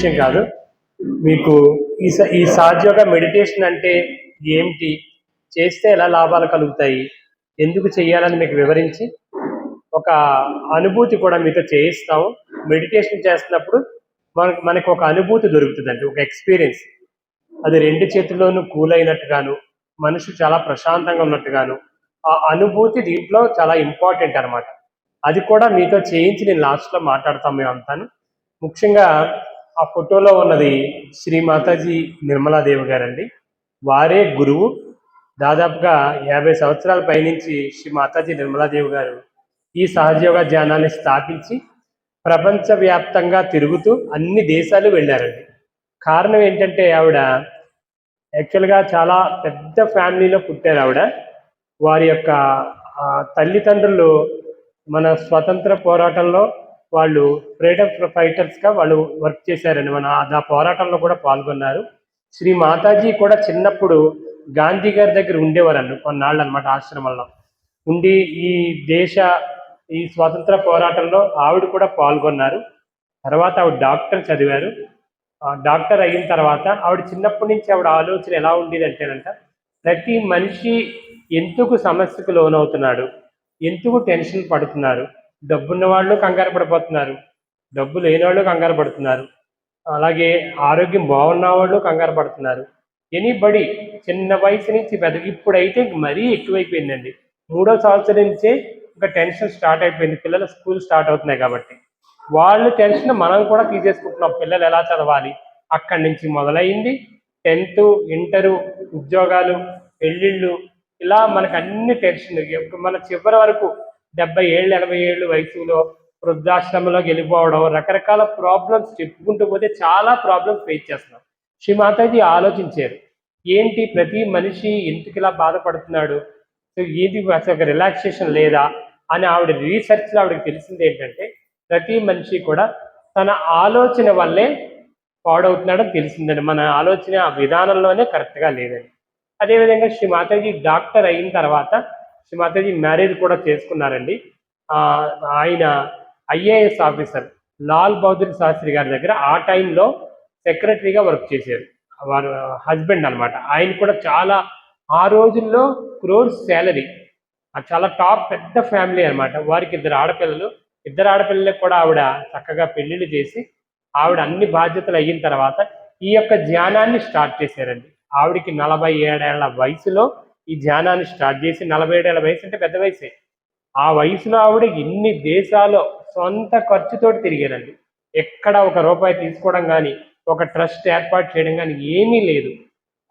విషయం కాదు. మీకు ఈ స- ఈ సాధ్యోగ మెడిటేషన్ అంటే ఏమిటి? చేస్తే ఎలా లాభాలు కలుగుతాయి? ఎందుకు చేయాలని మీకు వివరించి ఒక అనుభూతి కూడా మీతో చేయిస్తాము. మెడిటేషన్ చేస్తున్నప్పుడు మనకు మనకు ఒక అనుభూతి దొరుకుతుందండి ఒక ఎక్స్పీరియన్స్ అది రెండు చేతుల్లోనూ కూల్ అయినట్టుగాను మనిషి చాలా ప్రశాంతంగా ఉన్నట్టుగాను ఆ అనుభూతి దీంట్లో చాలా ఇంపార్టెంట్ అన్నమాట. అది కూడా మీతో చేయించి నేను లాస్ట్లో మాట్లాడతాం మేము అంతాను ముఖ్యంగా ఆ ఫోటోలో ఉన్నది శ్రీ మాతాజీ నిర్మలాదేవి గారండి. వారే గురువు. దాదాపుగా యాభై సంవత్సరాల పైనుంచి శ్రీ మాతాజీ నిర్మలాదేవి గారు ఈ సహజయోగ ధ్యానాన్ని స్థాపించి ప్రపంచవ్యాప్తంగా తిరుగుతూ అన్ని దేశాలు వెళ్ళారండి. కారణం ఏంటంటే ఆవిడ యాక్చువల్గా చాలా పెద్ద ఫ్యామిలీలో పుట్టారు ఆవిడ. వారి యొక్క తల్లిదండ్రులు మన స్వతంత్ర పోరాటంలో వాళ్ళు ఫ్రీడమ్ ఫైటర్స్గా వాళ్ళు వర్క్ చేశారని మన ఆ పోరాటంలో కూడా పాల్గొన్నారు. శ్రీ మాతాజీ కూడా చిన్నప్పుడు గాంధీ గారి దగ్గర ఉండేవారు కొన్నాళ్ళు అనమాట ఆశ్రమంలో. ఉండి ఈ దేశ ఈ స్వాతంత్ర పోరాటంలో ఆవిడ కూడా పాల్గొన్నారు. తర్వాత ఆవిడ డాక్టర్ చదివారు. డాక్టర్ అయిన తర్వాత ఆవిడ చిన్నప్పటి నుంచి ఆవిడ ఆలోచన ఎలా ఉండేది అంటేనంట ప్రతి మనిషి ఎందుకు సమస్యకు లోనవుతున్నాడు? ఎందుకు టెన్షన్ పడుతున్నారు? డబ్బున్న వాళ్ళు కంగారు పడిపోతున్నారు. డబ్బు లేని వాళ్ళు కంగారు పడుతున్నారు. అలాగే ఆరోగ్యం బాగున్న వాళ్ళు కంగారు పడుతున్నారు. ఎనీబడి చిన్న వయసు నుంచి పెద్ద ఇప్పుడైతే మరీ ఎక్కువైపోయిందండి. మూడో సంవత్సరం నుంచే ఇంకా టెన్షన్ స్టార్ట్ అయిపోయింది. పిల్లలు స్కూల్ స్టార్ట్ అవుతున్నాయి కాబట్టి. వాళ్ళు టెన్షన్ మనం కూడా తీసేసుకుంటున్నాం. పిల్లలు ఎలా చదవాలి? అక్కడి నుంచి మొదలైంది. టెన్త్ ఇంటరు ఉద్యోగాలు పెళ్ళిళ్ళు ఇలా మనకు అన్ని టెన్షన్ మన చివరి వరకు డెబ్బై ఏళ్ళు ఎనభై ఏళ్ళు వయసులో వృద్ధాశ్రమంలోకి వెళ్ళిపోవడం రకరకాల ప్రాబ్లమ్స్ చెప్పుకుంటూ పోతే చాలా ప్రాబ్లమ్స్ ఫేస్ చేస్తున్నాం శ్రీ మాతాజీ ఆలోచించారు ఏంటి ప్రతి మనిషి ఎందుకు ఇలా బాధపడుతున్నాడు? సో ఏంటి అసలు ఒక రిలాక్సేషన్ లేదా? అని ఆవిడ రీసెర్చ్లో ఆవిడకి తెలిసింది ఏంటంటే ప్రతి మనిషి కూడా తన ఆలోచన వల్లే పాడవుతున్నాడని తెలిసిందండి. మన ఆలోచన విధానంలోనే కరెక్ట్గా లేదని అదేవిధంగా శ్రీ మాతాజీ డాక్టర్ అయిన తర్వాత శ్రీమాతాజీ మ్యారేజ్ కూడా చేసుకున్నారండి. ఆయన ఐఏఎస్ ఆఫీసర్ లాల్ బహదూర్ శాస్త్రి గారి దగ్గర ఆ టైంలో సెక్రటరీగా వర్క్ చేశారు. వారు హస్బెండ్ అన్నమాట. ఆయన కూడా చాలా ఆ రోజుల్లో క్రోర్స్ శాలరీ చాలా టాప్ పెద్ద ఫ్యామిలీ అనమాట వారికి ఇద్దరు ఆడపిల్లలు ఇద్దరు ఆడపిల్లలకు కూడా ఆవిడ చక్కగా పెళ్ళిళ్ళు చేసి ఆవిడ అన్ని బాధ్యతలు అయిన తర్వాత ఈ యొక్క ధ్యానాన్ని స్టార్ట్ చేశారండి. ఆవిడకి నలభై ఏడేళ్ళ వయసులో ఈ ధ్యానాన్ని స్టార్ట్ చేసి నలభై ఏడేళ్ళ వయసు అంటే పెద్ద వయసే. ఆ వయసులో ఆవిడ ఎన్ని దేశాల్లో సొంత ఖర్చుతోటి తిరిగారండి. ఎక్కడ ఒక రూపాయి తీసుకోవడం కానీ ఒక ట్రస్ట్ ఏర్పాటు చేయడం కానీ ఏమీ లేదు.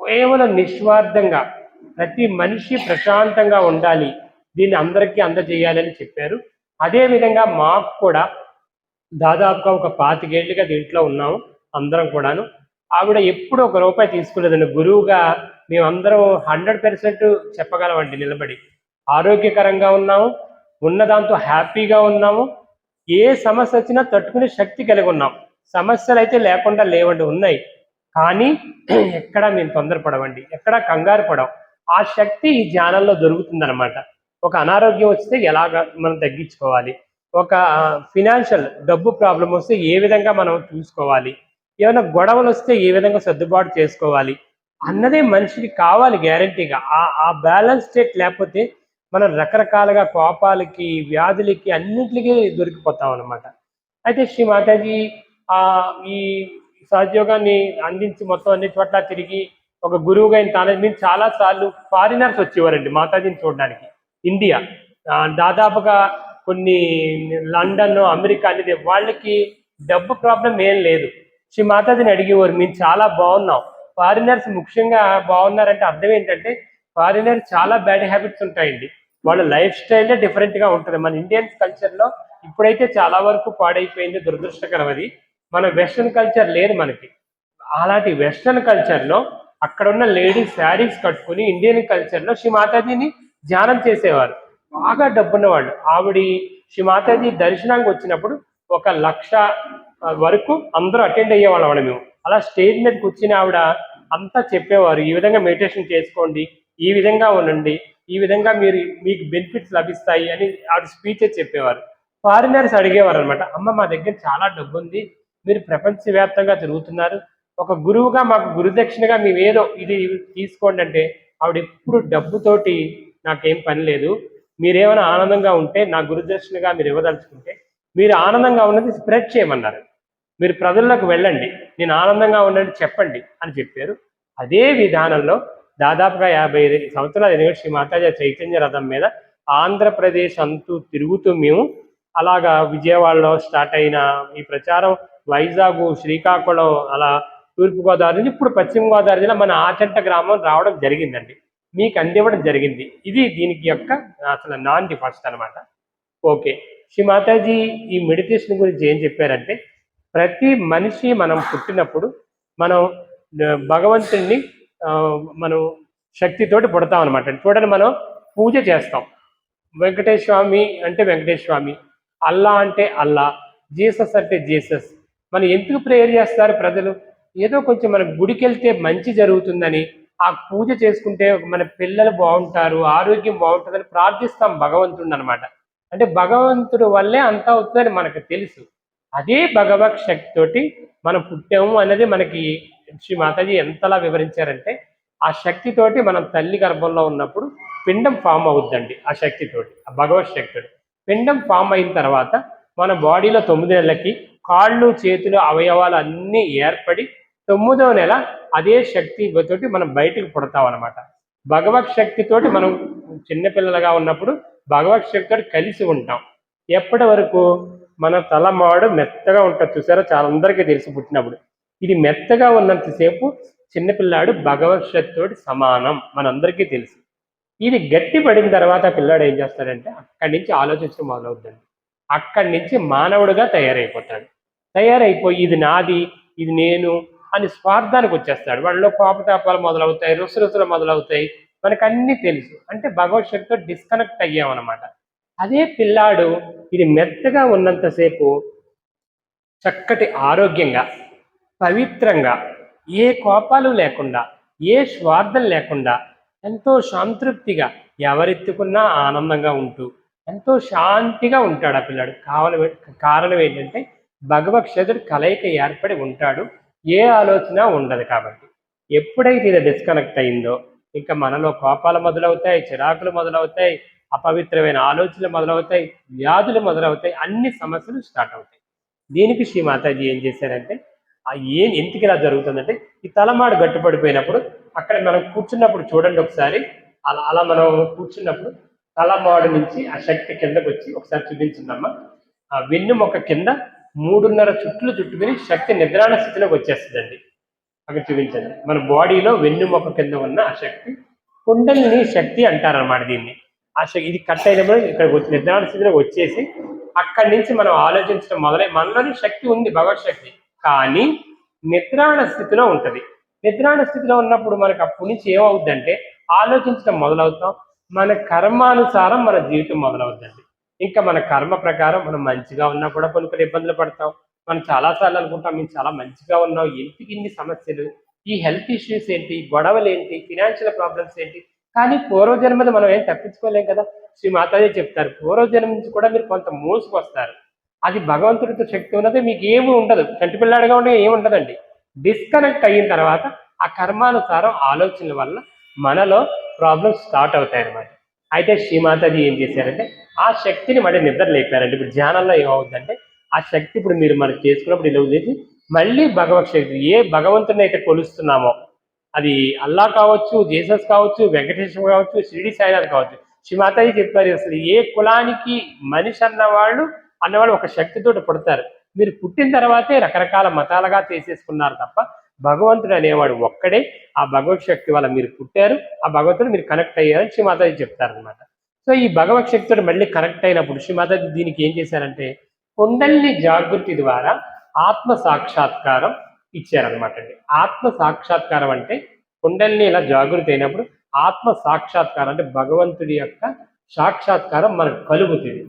కేవలం నిస్వార్థంగా ప్రతి మనిషి ప్రశాంతంగా ఉండాలి. దీన్ని అందరికీ అందజేయాలని చెప్పారు. అదేవిధంగా మాకు కూడా దాదాపుగా ఒక పాతికేళ్ళుగా దీంట్లో ఉన్నాము అందరం కూడాను. ఆవిడ ఎప్పుడు ఒక రూపాయి తీసుకోలేదండి. గురువుగా మేమందరం హండ్రెడ్ పర్సెంట్ చెప్పగలమండి నిలబడి. ఆరోగ్యకరంగా ఉన్నాము ఉన్న దాంతో హ్యాపీగా ఉన్నాము ఏ సమస్య వచ్చినా తట్టుకునే శక్తి కలిగి ఉన్నాం. సమస్యలు అయితే లేకుండా లేవండి ఉన్నాయి. కానీ ఎక్కడ మేము తొందరపడవండి ఎక్కడ కంగారు పడవు ఆ శక్తి ఈ ధ్యానంలో దొరుకుతుందనమాట ఒక అనారోగ్యం వస్తే ఎలాగ మనం తగ్గించుకోవాలి? ఒక ఫినాన్షియల్ డబ్బు ప్రాబ్లం వస్తే ఏ విధంగా మనం చూసుకోవాలి? ఏమైనా గొడవలు వస్తే ఏ విధంగా సర్దుబాటు చేసుకోవాలి? అన్నదే మనిషికి కావాలి గ్యారంటీగా. ఆ ఆ బ్యాలెన్స్ స్టేట్ లేకపోతే మనం రకరకాలుగా కోపాలకి వ్యాధులకి అన్నింటికి దొరికిపోతాం అనమాట అయితే శ్రీ మాతాజీ ఆ ఈ సహజయోగాన్ని అందించి మొత్తం అన్ని చోట్ల తిరిగి ఒక గురువుగా ఆయన తాను మేము చాలా సార్లు ఫారినర్స్ వచ్చేవారండి మాతాజీని చూడడానికి. ఇండియా. దాదాపుగా కొన్ని లండన్ అమెరికా అనేది వాళ్ళకి డబ్బు ప్రాబ్లం ఏం లేదు. శ్రీ మాతాజీని అడిగేవారు మేము చాలా బాగున్నాం. ఫారినర్స్ ముఖ్యంగా బాగున్నారంటే అర్థం ఏంటంటే ఫారినర్స్ చాలా బ్యాడ్ హ్యాబిట్స్ ఉంటాయండి. వాళ్ళ లైఫ్ స్టైలే డిఫరెంట్గా ఉంటుంది. మన ఇండియన్స్ కల్చర్లో ఇప్పుడైతే చాలా వరకు పాడైపోయింది దురదృష్టకరం అది. మన వెస్ట్రన్ కల్చర్ లేదు మనకి. అలాంటి వెస్ట్రన్ కల్చర్లో అక్కడ ఉన్న లేడీస్ శారీస్ కట్టుకుని ఇండియన్ కల్చర్లో శ్రీ మాతాజీని ధ్యానం చేసేవారు. బాగా డబ్బున్న వాళ్ళు ఆవిడ శ్రీ మాతాజీ దర్శనానికి వచ్చినప్పుడు ఒక లక్ష వరకు అందరూ అటెండ్ అయ్యేవాళ్ళం మేము. అలా స్టేజ్ మీద కూర్చుని ఆవిడ అంతా చెప్పేవారు. ఈ విధంగా మెడిటేషన్ చేసుకోండి ఈ విధంగా ఉండండి ఈ విధంగా మీరు మీకు బెనిఫిట్స్ లభిస్తాయి అని ఆవిడ స్పీచెస్ చెప్పేవారు. ఫారినర్స్ అడిగేవారు అనమాట అమ్మ మా దగ్గర చాలా డబ్బు ఉంది మీరు ప్రపంచవ్యాప్తంగా తిరుగుతున్నారు. ఒక గురువుగా మాకు గురుదక్షిణగా మేము ఏదో ఇది తీసుకోండి అంటే ఆవిడ ఎప్పుడు డబ్బుతోటి నాకేం పని లేదు. మీరేమైనా ఆనందంగా ఉంటే నా గురుదక్షిణగా మీరు ఇవ్వదలుచుకుంటే మీరు ఆనందంగా ఉన్నది స్ప్రెడ్ చేయమన్నారు. మీరు ప్రజల్లోకి వెళ్ళండి. నేను ఆనందంగా ఉండండి చెప్పండి అని చెప్పారు. అదే విధానంలో దాదాపుగా యాభై ఐదు సంవత్సరాల ఎనిమిది శ్రీ మాతాజీ చైతన్య రథం మీద ఆంధ్రప్రదేశ్ అంతూ తిరుగుతూ మేము అలాగా విజయవాడలో స్టార్ట్ అయిన ఈ ప్రచారం వైజాగ్ శ్రీకాకుళం అలా తూర్పుగోదావరి నుంచి ఇప్పుడు పశ్చిమ గోదావరి జిల్లా మన ఆచంట గ్రామం రావడం జరిగిందండి. మీకు అందివ్వడం జరిగింది. ఇది దీనికి యొక్క అసలు నాంది ఫస్ట్ అన్నమాట ఓకే. శ్రీ మాతాజీ ఈ మెడిటేషన్ గురించి ఏం చెప్పారంటే ప్రతి మనిషి మనం పుట్టినప్పుడు మనం భగవంతుడిని భగవంతుణ్ణి మనం శక్తితోటి పుడతాం అనమాట చూడండి మనం పూజ చేస్తాం. వెంకటేశ్వర స్వామి అంటే వెంకటేశ్వర స్వామి అల్లా అంటే అల్లా జీసస్ అంటే జీసస్. మనం ఎందుకు ప్రేయర్ చేస్తారు ప్రజలు? ఏదో కొంచెం మన గుడికి వెళ్తే మంచి జరుగుతుందని ఆ పూజ చేసుకుంటే మన పిల్లలు బాగుంటారు ఆరోగ్యం బాగుంటుందని ప్రార్థిస్తాం భగవంతుడు అనమాట అంటే భగవంతుడు వల్లే అంతా అవుతుందని మనకు తెలుసు. అదే భగవత్ శక్తితోటి మనం పుట్టాము అనేది మనకి శ్రీ మాతాజీ ఎంతలా వివరించారంటే ఆ శక్తితోటి మనం తల్లి గర్భంలో ఉన్నప్పుడు పిండం ఫామ్ అవుద్దండి ఆ శక్తితోటి ఆ భగవత్ శక్తితోటి. పిండం ఫామ్ అయిన తర్వాత మన బాడీలో తొమ్మిది నెలలకి కాళ్ళు చేతులు అవయవాలు అన్నీ ఏర్పడి తొమ్మిదవ నెల అదే శక్తి తోటి మనం బయటికి పుడతాం అనమాట భగవత్ శక్తితోటి మనం చిన్నపిల్లలుగా ఉన్నప్పుడు భగవత్ శక్తితోటి కలిసి ఉంటాం. ఎప్పటి వరకు? మన తలమాడు మెత్తగా ఉంటుంది. చూసారా? చాలా అందరికీ తెలిసి పుట్టినప్పుడు. ఇది మెత్తగా ఉన్నంతసేపు చిన్నపిల్లాడు భగవత్తుడి సమానం మనందరికీ తెలుసు. ఇది గట్టి పడిన తర్వాత పిల్లాడు ఏం చేస్తాడంటే అక్కడి నుంచి ఆలోచించడం మొదలవుతుంది అక్కడి నుంచి మానవుడిగా తయారైపోతాడు. తయారైపోయి ఇది నాది ఇది నేను అని స్వార్థానికి వచ్చేస్తాడు. వాళ్ళలో కోపతాపాలు మొదలవుతాయి రుసరుసలు మొదలవుతాయి. మనకు అన్నీ తెలుసు. అంటే భగవత్ శక్తితో డిస్కనెక్ట్ అయ్యామన్నమాట. అదే పిల్లాడు ఇది మెత్తగా ఉన్నంతసేపు చక్కటి ఆరోగ్యంగా పవిత్రంగా ఏ కోపాలు లేకుండా ఏ స్వార్థం లేకుండా ఎంతో సంతృప్తిగా ఎవరెత్తుకున్నా ఆనందంగా ఉంటూ ఎంతో శాంతిగా ఉంటాడు ఆ పిల్లాడు. కావల కారణం ఏంటంటే భగవత్ శతుడు కలయిక ఏర్పడి ఉంటాడు ఏ ఆలోచన ఉండదు కాబట్టి. ఎప్పుడైతే ఇది డిస్కనెక్ట్ అయిందో ఇంకా మనలో కోపాలు మొదలవుతాయి చిరాకులు మొదలవుతాయి అపవిత్రమైన ఆలోచనలు మొదలవుతాయి వ్యాధులు మొదలవుతాయి అన్ని సమస్యలు స్టార్ట్ అవుతాయి. దీనికి శ్రీ మాతాజీ ఏం చేశారంటే ఆ ఏం ఎందుకు ఇలా జరుగుతుందంటే ఈ తలమాడు గట్టుపడిపోయినప్పుడు అక్కడ మనం కూర్చున్నప్పుడు చూడండి ఒకసారి అలా అలా మనం కూర్చున్నప్పుడు తలమాడు నుంచి ఆ శక్తి కిందకు వచ్చి ఒకసారి చూపించిందమ్మా ఆ వెన్నుమొక్క కింద మూడున్నర చుట్లు చుట్టుకుని శక్తి నిద్రాణ స్థితిలోకి వచ్చేస్తుందండి. అక్కడ చూపించండి. మన బాడీలో వెన్నుమొక్క కింద ఉన్న ఆ శక్తి కుండలిని శక్తి అంటారన్నమాట దీన్ని. ఆ ఇది కట్ అయినప్పుడు ఇక్కడ నిర్ధారణ నిద్రాణ స్థితిలోకి వచ్చేసి అక్కడి నుంచి మనం ఆలోచించడం మొదలై మనలోని శక్తి ఉంది భగవత్ శక్తి. కానీ నిద్రాణ స్థితిలో ఉంటుంది. నిద్రాణ స్థితిలో ఉన్నప్పుడు మనకు అప్పటి నుంచి ఏమవుద్దంటే ఆలోచించడం మొదలవుతాం. మన కర్మానుసారం మన జీవితం మొదలవుద్దండి. ఇంకా మన కర్మ ప్రకారం మనం మంచిగా ఉన్నా కూడా కొన్ని కొన్ని ఇబ్బందులు పడతాం. మనం చాలాసార్లు అనుకుంటాం మేము చాలా మంచిగా ఉన్నాం. ఎందుకు ఇన్ని సమస్యలు? ఈ హెల్త్ ఇష్యూస్ ఏంటి? గొడవలు ఏంటి? ఫినాన్షియల్ ప్రాబ్లమ్స్ ఏంటి? కానీ పూర్వజన్మది మనం ఏం తప్పించుకోలేం కదా? శ్రీ మాతాజీ చెప్తారు పూర్వజన్మ నుంచి కూడా మీరు కొంత మోసుకొస్తారు. అది భగవంతుడితో శక్తి ఉన్నది మీకు ఏమి ఉండదు. కంటి పిల్లాడిగా ఉండే ఏమి ఉండదండి. డిస్కనెక్ట్ అయిన తర్వాత ఆ కర్మానుసారం ఆలోచనల వల్ల మనలో ప్రాబ్లమ్స్ స్టార్ట్ అవుతాయి అన్నమాట అయితే శ్రీమాతాజీ ఏం చేశారంటే ఆ శక్తిని మళ్ళీ నిద్ర లేపారండి. ఇప్పుడు ధ్యానంలో ఏమవుతుందంటే ఆ శక్తి ఇప్పుడు మీరు మనకు చేసుకున్నప్పుడు ఇలా చేసి మళ్ళీ భగవత్ శక్తి ఏ భగవంతుని అయితే కొలుస్తున్నామో అది అల్లా కావచ్చు జీసస్ కావచ్చు వెంకటేశ్వర కావచ్చు షిరిడి సాయినాథ్ కావచ్చు. శ్రీ చెప్పారు అసలు ఏ కులానికి మనిషి అన్నవాళ్ళు అన్నవాళ్ళు ఒక శక్తితోటి పుడతారు. మీరు పుట్టిన తర్వాతే రకరకాల మతాలుగా చేసేసుకున్నారు తప్ప భగవంతుడు అనేవాడు ఒక్కడే. ఆ భగవత్ శక్తి వల్ల మీరు పుట్టారు ఆ భగవంతుడు మీరు కనెక్ట్ అయ్యారని శ్రీ చెప్తారు చెప్తారనమాట సో ఈ భగవత్ శక్తితో మళ్ళీ కనెక్ట్ అయినప్పుడు శ్రీమాతాజీ దీనికి ఏం చేశారంటే కుండల్ని జాగృతి ద్వారా ఆత్మ సాక్షాత్కారం ఇచ్చారనమాట అండి ఆత్మ సాక్షాత్కారం అంటే కుండల్ని ఇలా జాగృతి అయినప్పుడు ఆత్మ సాక్షాత్కారం అంటే భగవంతుడి యొక్క సాక్షాత్కారం మనకు కలుగుతుంది.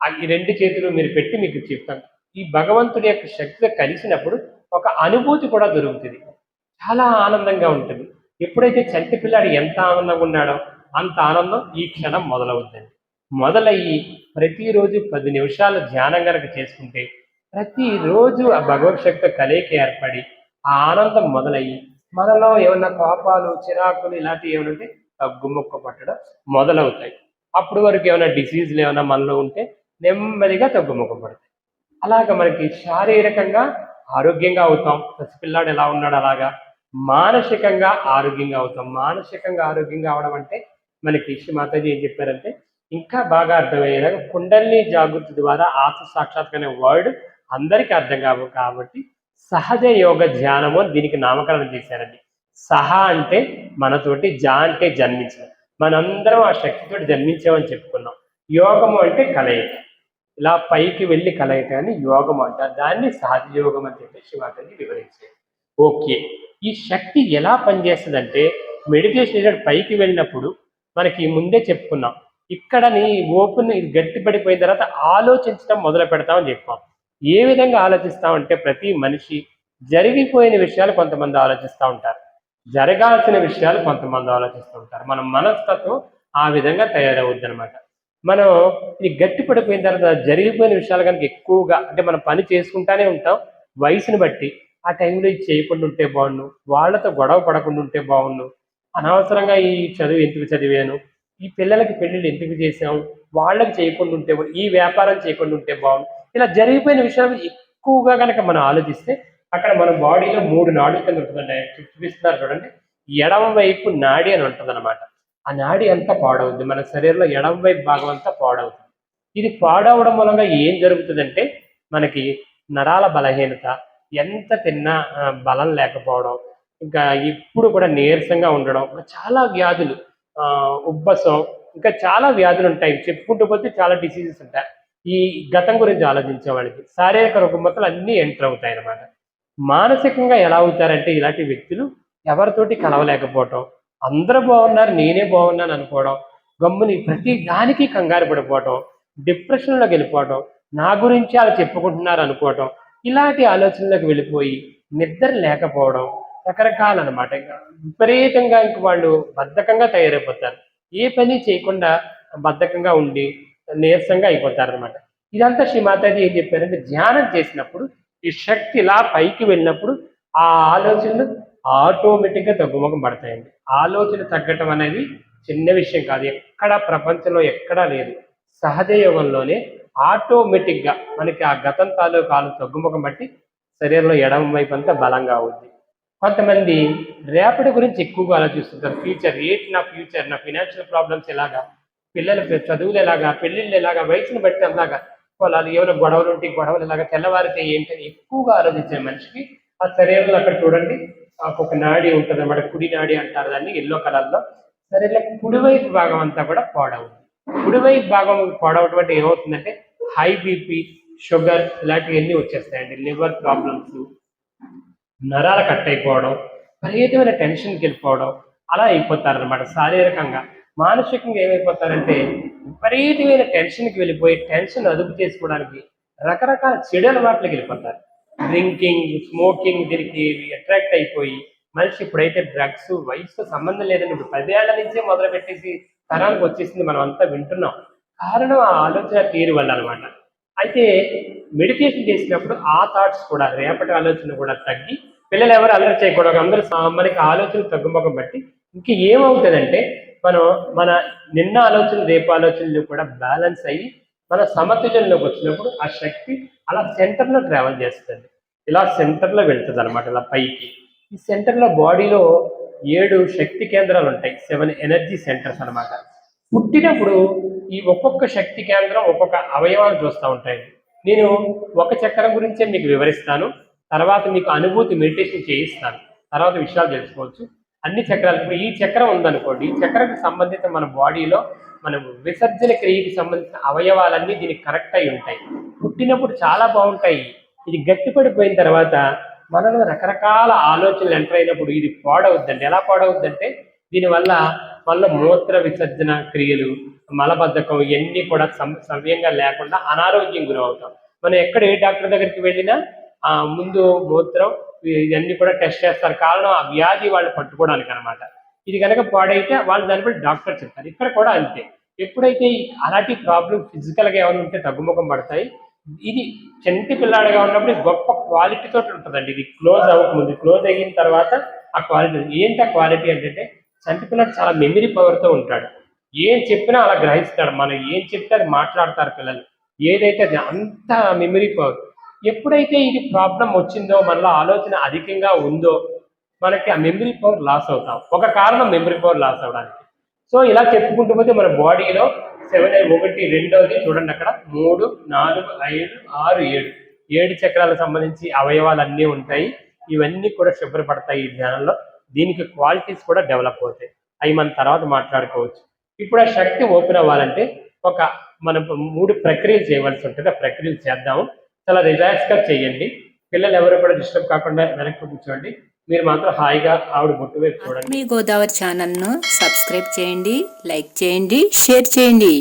ఆ ఈ రెండు చేతులు మీరు పెట్టి మీకు చెప్తాను ఈ భగవంతుడి యొక్క శక్తితో కలిసినప్పుడు ఒక అనుభూతి కూడా దొరుకుతుంది. చాలా ఆనందంగా ఉంటుంది. ఎప్పుడైతే చంటి పిల్లాడు ఎంత ఆనందంగా ఉన్నాడో అంత ఆనందం ఈ క్షణం మొదలవుద్దండి మొదలయ్యి ప్రతిరోజు పది నిమిషాలు ధ్యానం కనుక చేసుకుంటే ప్రతిరోజు ఆ భగవత్ శక్తి కలయిక ఏర్పడి ఆ ఆనందం మొదలయ్యి మనలో ఏమన్నా కోపాలు చిరాకులు ఇలాంటివి ఏమైనా ఉంటే తగ్గుముక్క పట్టడం మొదలవుతాయి. అప్పుడు వరకు ఏమైనా డిసీజులు ఏమైనా మనలో ఉంటే నెమ్మదిగా తగ్గుముఖం పడతాయి. అలాగ మనకి శారీరకంగా ఆరోగ్యంగా అవుతాం. పసిపిల్లాడు ఎలా ఉన్నాడు అలాగా? మానసికంగా ఆరోగ్యంగా అవుతాం. మానసికంగా ఆరోగ్యంగా అవడం అంటే మనకి మాతాజీ ఏం చెప్పారంటే ఇంకా బాగా అర్థమయ్యేలాగా కుండల్ని జాగృతి ద్వారా ఆత్మ సాక్షాత్కరణ వర్డ్ అందరికీ అర్థం కావు కాబట్టి సహజ యోగ ధ్యానము అని దీనికి నామకరణం చేశారండి. సహ అంటే మనతోటి జా అంటే జన్మించడం మనందరం ఆ శక్తితో జన్మించామని చెప్పుకున్నాం. యోగము అంటే కలయిక. ఇలా పైకి వెళ్ళి కలయిక అని యోగం అంటారు. దాన్ని సహజ యోగం అని చెప్పేసి వాటిని వివరించారు. ఓకే. ఈ శక్తి ఎలా పనిచేస్తుందంటే మెడిటేషన్ పైకి వెళ్ళినప్పుడు మనకి ముందే చెప్పుకున్నాం. ఇక్కడని ఓపెన్ ఇది గట్టిపడిపోయిన తర్వాత ఆలోచించడం మొదలు పెడతామని చెప్పాం. ఏ విధంగా ఆలోచిస్తామంటే ప్రతి మనిషి జరిగిపోయిన విషయాలు కొంతమంది ఆలోచిస్తూ ఉంటారు. జరగాల్సిన విషయాలు కొంతమంది ఆలోచిస్తూ ఉంటారు. మన మనస్తత్వం ఆ విధంగా తయారవుద్ది అనమాట మనం ఇది గట్టి పడిపోయిన తర్వాత జరిగిపోయిన విషయాలు కనుక ఎక్కువగా అంటే మనం పని చేసుకుంటానే ఉంటాం. వయసుని బట్టి ఆ టైంలో ఇది చేయకుండా ఉంటే బాగుండు వాళ్ళతో గొడవ పడకుండా ఉంటే బాగుండు అనవసరంగా ఈ చదువు ఎందుకు చదివాను ఈ పిల్లలకి పెళ్ళిళ్ళు ఎందుకు చేసాం వాళ్ళకి చేయకుండా ఉంటే ఈ వ్యాపారం చేయకుండా ఉంటే బాగుండు. ఇలా జరిగిపోయిన విషయాలు ఎక్కువగా కనుక మనం ఆలోచిస్తే అక్కడ మన బాడీలో మూడు నాడుల కింద ఉంటుందండి. చూపిస్తున్నారు చూడండి. ఎడమ వైపు నాడి అని ఉంటుంది ఆ నాడి అంతా పాడవుద్ది. మన శరీరంలో ఎడమ వైపు భాగం అంతా పాడవుతుంది. ఇది పాడవడం మూలంగా ఏం జరుగుతుందంటే మనకి నరాల బలహీనత ఎంత తిన్నా బలం లేకపోవడం ఇంకా ఇప్పుడు కూడా నీరసంగా ఉండడం చాలా వ్యాధులు ఉబ్బసం ఇంకా చాలా వ్యాధులు ఉంటాయి. చెప్పుకుంటూ పోతే చాలా డిసీజెస్ ఉంటాయి. ఈ గతం గురించి ఆలోచించే వాళ్ళకి శారీరక రుగ్మతలు అన్నీ ఎంటర్ అవుతాయి అన్నమాట. మానసికంగా ఎలా అవుతారంటే ఇలాంటి వ్యక్తులు ఎవరితోటి కలవలేకపోవటం అందరూ బాగున్నారు నేనే బాగున్నాను అనుకోవడం గమ్ముని ప్రతి దానికి కంగారు పడిపోవటం డిప్రెషన్లోకి వెళ్ళిపోవటం నా గురించి అలా చెప్పుకుంటున్నారు అనుకోవటం ఇలాంటి ఆలోచనలకు వెళ్ళిపోయి నిద్ర లేకపోవడం రకరకాలన్నమాట. ఇంకా విపరీతంగా ఇంక వాళ్ళు బద్ధకంగా తయారైపోతారు. ఏ పని చేయకుండా బద్ధకంగా ఉండి నీరసంగా అయిపోతారనమాట ఇదంతా శ్రీ మాతాజీ ఏం చెప్పారంటే ధ్యానం చేసినప్పుడు ఈ శక్తి ఇలా పైకి వెళ్ళినప్పుడు ఆ ఆలోచనలు ఆటోమేటిక్గా తగ్గుముఖం పడతాయండి. ఆలోచన తగ్గటం అనేది చిన్న విషయం కాదు. ఎక్కడ ప్రపంచంలో ఎక్కడా లేదు. సహజ యోగంలోనే ఆటోమేటిక్గా మనకి ఆ గతం తాలూకాలు కాలు తగ్గుముఖం బట్టి శరీరంలో ఎడమ వైపు అంతా బలంగా అవుద్ది కొంతమంది రేపటి గురించి ఎక్కువగా ఆలోచిస్తుంటారు. ఫ్యూచర్ ఏంటి నా ఫ్యూచర్ నా ఫినాన్షియల్ ప్రాబ్లమ్స్ ఎలాగా? పిల్లల చదువులు ఎలాగా? పెళ్ళిళ్ళు ఎలాగా? వయసును బట్టి ఎలాగా? పొలాలు ఏమైనా గొడవలు ఉంటే గొడవలు ఎలాగా? తెల్లవారితే ఏంటని ఎక్కువగా ఆలోచించే మనిషికి ఆ శరీరంలో అక్కడ చూడండి. ఒక నాడి ఉంటుంది అన్నమాట కుడి నాడి అంటారు దాన్ని ఎల్లో కలర్లో. శరీరంలో కుడివైపు భాగం అంతా కూడా పాడవుతుంది. కుడివైపు భాగం పాడవటం అంటే ఏమవుతుందంటే హై బీపీ షుగర్ ఇలాంటివన్నీ వచ్చేస్తాయండి. లివర్ ప్రాబ్లమ్స్ నరాలు కట్ అయిపోవడం విపరీతమైన టెన్షన్కి వెళ్ళిపోవడం అలా అయిపోతారు అనమాట శారీరకంగా. మానసికంగా ఏమైపోతారంటే విపరీతమైన టెన్షన్కి వెళ్ళిపోయి టెన్షన్ అదుపు చేసుకోవడానికి రకరకాల చెడు అలవాట్లకి వెళ్ళిపోతారు. డ్రింకింగ్ స్మోకింగ్ దీనికి అట్రాక్ట్ అయిపోయి మనిషి ఇప్పుడైతే డ్రగ్స్ వయసుతో సంబంధం లేదని ఇప్పుడు పదేళ్ళ నుంచే మొదలు పెట్టేసి తరానికి వచ్చేసింది మనం అంతా వింటున్నాం. కారణం ఆ ఆలోచన తీరు వల్ల అనమాట అయితే మెడిటేషన్ చేసినప్పుడు ఆ థాట్స్ కూడా రేపటి ఆలోచన కూడా తగ్గి పిల్లలు ఎవరు అల్లరి చేయకూడదు. అందరూ మనకి ఆలోచన తగ్గుముఖం బట్టి ఇంకా ఏమవుతుందంటే మనం మన నిన్న ఆలోచన రేపు ఆలోచనలు కూడా బ్యాలెన్స్ అయ్యి మన సమతుల్యంలోకి వచ్చినప్పుడు ఆ శక్తి అలా సెంటర్లో ట్రావెల్ చేస్తుంది. ఇలా సెంటర్లో వెళ్తుంది అనమాట ఇలా పైకి. ఈ సెంటర్లో బాడీలో ఏడు శక్తి కేంద్రాలు ఉంటాయి సెవెన్ ఎనర్జీ సెంటర్స్ అన్నమాట. పుట్టినప్పుడు ఈ ఒక్కొక్క శక్తి కేంద్రం ఒక్కొక్క అవయవాలు చూస్తూ ఉంటాయి. నేను ఒక చక్రం గురించే మీకు వివరిస్తాను. తర్వాత మీకు అనుభూతి మెడిటేషన్ చేయిస్తాను. తర్వాత విషయాలు తెలుసుకోవచ్చు. అన్ని చక్రాలు ఇప్పుడు ఈ చక్రం ఉందనుకోండి ఈ చక్రకు సంబంధిత మన బాడీలో మన విసర్జన క్రియకి సంబంధించిన అవయవాలన్నీ దీనికి కరెక్ట్ అయి ఉంటాయి. పుట్టినప్పుడు చాలా బాగుంటాయి. ఇది గట్టిపడిపోయిన తర్వాత మనలో రకరకాల ఆలోచనలు ఎంటర్ అయినప్పుడు ఇది పాడవద్దండి. ఎలా పాడవద్దంటే దీనివల్ల మళ్ళీ మూత్ర విసర్జన క్రియలు మలబద్ధకం ఇవన్నీ కూడా సం- లేకుండా అనారోగ్యం గురవుతాం. మనం ఎక్కడ ఏ డాక్టర్ దగ్గరికి వెళ్ళినా ముందు మూత్రం ఇవన్నీ కూడా టెస్ట్ చేస్తారు. కారణం ఆ వ్యాధి వాళ్ళు పట్టుకోవడానికి అనమాట ఇది కనుక పాడైతే వాళ్ళు దాన్ని బట్టి డాక్టర్ చెప్తారు. ఇక్కడ కూడా అంతే. ఎప్పుడైతే అలాంటి ప్రాబ్లం ఫిజికల్గా ఏమైనా ఉంటే తగ్గుముఖం పడతాయి. ఇది చంటి పిల్లాడిగా ఉన్నప్పుడు గొప్ప క్వాలిటీ తోటి ఉంటుందండి. ఇది క్లోజ్ అవ్వకముందు క్లోజ్ అయిన తర్వాత ఆ క్వాలిటీ ఏంటి ఆ క్వాలిటీ అంటే చంటి పిల్లాడు చాలా మెమరీ పవర్తో ఉంటాడు. ఏం చెప్పినా అలా గ్రహిస్తాడు మనం ఏం చెప్తే అది మాట్లాడతారు పిల్లలు. ఏదైతే అది అంత మెమరీ పవర్ ఎప్పుడైతే ఇది ప్రాబ్లం వచ్చిందో మనలో ఆలోచన అధికంగా ఉందో మనకి ఆ మెమరీ పవర్ లాస్ అవుతాం. ఒక కారణం మెమరీ పవర్ లాస్ అవడానికి. సో ఇలా చెప్పుకుంటూ పోతే మన బాడీలో సెవెన్ ఒకటి రెండోది చూడండి అక్కడ. మూడు నాలుగు ఐదు ఆరు ఏడు. ఏడు చక్రాలకు సంబంధించి అవయవాలు అన్నీ ఉంటాయి. ఇవన్నీ కూడా శుభ్రపడతాయి ఈ ధ్యానంలో. దీనికి క్వాలిటీస్ కూడా డెవలప్ అవుతాయి. అవి మన తర్వాత మాట్లాడుకోవచ్చు. ఇప్పుడు ఆ శక్తి ఓపెన్ అవ్వాలంటే ఒక మనం మూడు ప్రక్రియలు చేయవలసి ఉంటుంది. ఆ ప్రక్రియలు చేద్దాము. చాలా రిలాక్స్గా చేయండి. పిల్లలు ఎవరు కూడా డిస్టర్బ్ కాకుండా వెనక్కి కూర్చోండి. మీరు మాత్రం హాయిగా ఆవిడ బొట్టు వైపు చూడండి. మీ గోదావరి ఛానల్ను సబ్స్క్రైబ్ చేయండి లైక్ చేయండి షేర్ చేయండి.